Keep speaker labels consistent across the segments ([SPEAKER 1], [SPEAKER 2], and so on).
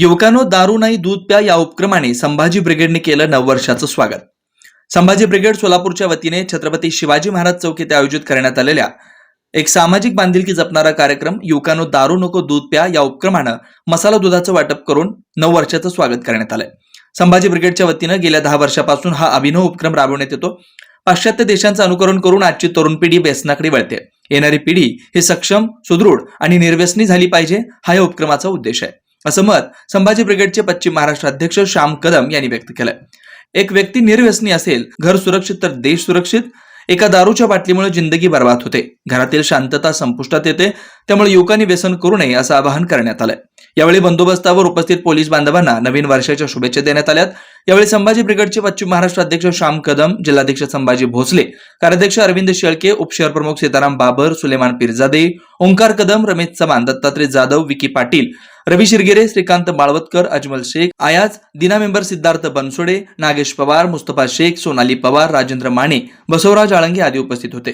[SPEAKER 1] युवकांनो दारू नाही दूध प्या या उपक्रमाने संभाजी ब्रिगेडने केलं नव वर्षाचं स्वागत. संभाजी ब्रिगेड सोलापूरच्या वतीने छत्रपती शिवाजी महाराज चौक येथे आयोजित करण्यात आलेल्या एक सामाजिक बांधिलकी जपणारा कार्यक्रम युवकांनो दारू नको दूध प्या या उपक्रमानं मसाला दुधाचं वाटप करून नव वर्षाचं स्वागत करण्यात आलंय. संभाजी ब्रिगेडच्या वतीनं गेल्या दहा वर्षापासून हा अभिनव उपक्रम राबवण्यात येतो. पाश्चात्य देशांचं अनुकरण करून आजची तरुण पिढी व्यसनाकडे वळते. येणारी पिढी ही सक्षम सुदृढ आणि निर्व्यसनी झाली पाहिजे हा या उपक्रमाचा उद्देश आहे. असं मत संभाजी ब्रिगेडचे पश्चिम महाराष्ट्र अध्यक्ष श्याम कदम यांनी व्यक्त केलंय. एक व्यक्ती निर्व्यसनी असेल घर सुरक्षित तर देश सुरक्षित एका दारूच्या बाटलीमुळे जिंदगी बर्बाद होते. घरातील शांतता संपुष्टात येते त्यामुळे युवकांनी व्यसन करू नये असं आवाहन करण्यात आलंय. यावेळी बंदोबस्तावर उपस्थित पोलीस बांधवांना नवीन वर्षाच्या शुभेच्छा देण्यात आल्यात. यावेळी संभाजी ब्रिगेडचे पश्चिम महाराष्ट्र अध्यक्ष श्याम कदम जिल्हाध्यक्ष संभाजी भोसले कार्याध्यक्ष अरविंद शेळके उपशहर प्रमुख सीताराम बाबर सुलेमान पिरजादे ओंकार कदम रमेश चव्हाण दत्तात्रय जाधव विकी पाटील रवी शिरगिरे श्रीकांत बाळवतकर अजमल शेख आयाज दिना मेंबर सिद्धार्थ बनसोडे नागेश पवार मुस्तफा शेख सोनाली पवार राजेंद्र माने बसवराज आळंगे आदी उपस्थित होते.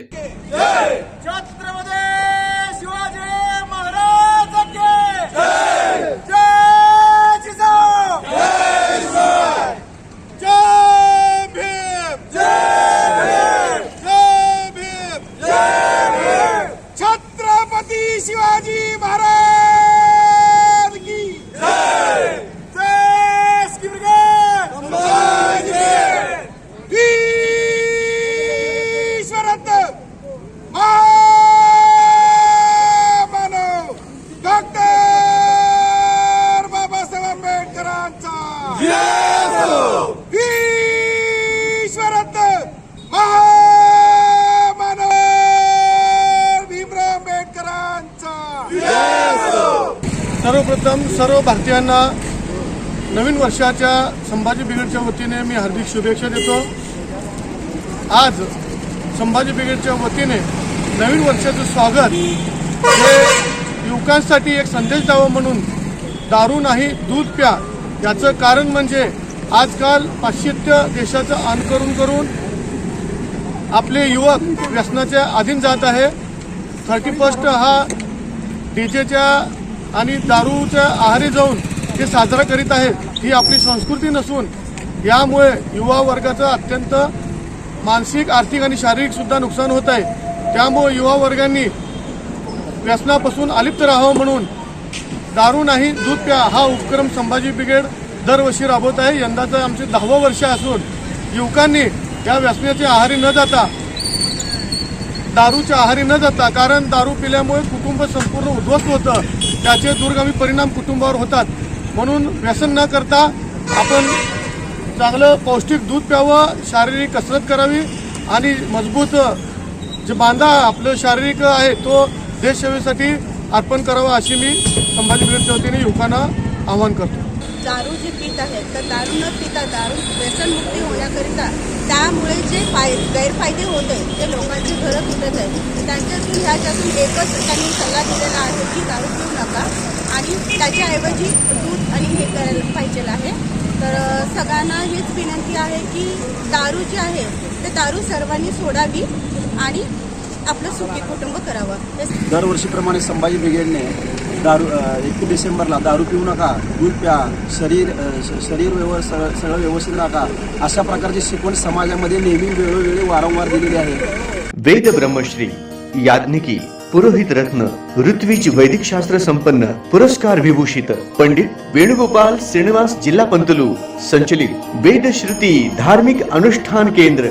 [SPEAKER 2] सर्वप्रथम सर्व भारतीयांना नवीन वर्षाच्या संभाजी ब्रिगेडच्या वतीने मी हार्दिक शुभेच्छा देतो. आज संभाजी ब्रिगेडच्या वतीने नवीन वर्षाचं स्वागत हे युवकांसाठी एक संदेश द्यावा म्हणून दारू नाही दूध प्या. याचं कारण म्हणजे आजकाल पाश्चित्य देशाचं अनुकरण करून आपले युवक व्यसनाच्या अधीन जात आहे. थर्टी फर्स्ट हा डीजेच्या आणि दारूच्या आहारी जाऊन हे साजरा करीत आहेत ही आपली संस्कृती नसून यामुळे युवा वर्गाचं अत्यंत मानसिक आर्थिक आणि शारीरिकसुद्धा नुकसान होत आहे. त्यामुळे युवा वर्गांनी व्यसनापासून अलिप्त राहावं म्हणून दारू नाही दूध प्या हा उपक्रम संभाजी ब्रिगेड दरवर्षी राबवत आहे. यंदाचं आमचे दहावं वर्ष असून युवकांनी या व्यसनाच्या आहारी न जाता दारूच्या आहारी न जाता कारण दारू पिल्यामुळे कुटुंब संपूर्ण उद्ध्वस्त होतं. त्याचे दूरगामी परिणाम कुटुंबावर होतात. म्हणून व्यसन न करता आपण चांगलं पौष्टिक दूध प्यावं शारीरिक कसरत करावी आणि मजबूत जे बांधा आपलं शारीरिक आहे तो देशसेवेसाठी अर्पण करावा अशी मी संभाजी ब्रिगेडच्या वतीने युवकांना आवाहन करतो.
[SPEAKER 3] दारू जे पीत आहेत तर दारू न पिता दारू व्यसनमुक्ती होण्याकरिता त्यामुळे जे फाय गैरफायदे होत आहेत ते लोकांची घरं तुटत आहेत. त्यांच्यातून ह्याच्यातून एकच त्यांनी सल्ला दिलेला आहे की दारू पिऊ नका आणि त्याच्याऐवजी दूध आणि हे करायला पाहिजे आहे. तर सगळ्यांना हीच विनंती आहे की दारू जी आहे ते दारू सर्वांनी सोडावी आणि आपलं सुखी कुटुंब करावं.
[SPEAKER 4] दरवर्षीप्रमाणे संभाजी ब्रिगेडने दारू एकतीस डिसेंबरला दारू पिऊ नका दूध प्या शरीर शरीर व्यव सगळं सगळं व्यवस्थित राखा. अशा प्रकारची शिकवण समाजामध्ये नेहमी वेळोवेळी वारंवार दिलेली आहे.
[SPEAKER 5] वेद ब्रह्मश्री याज्ञिकी पुरोहित रत्न ऋत्विज वैदिक शास्त्र संपन्न पुरस्कार विभूषित पंडित वेणुगोपाल श्रीनिवास जिल्हा पंतलू संचलित वेद श्रुती धार्मिक अनुष्ठान केंद्र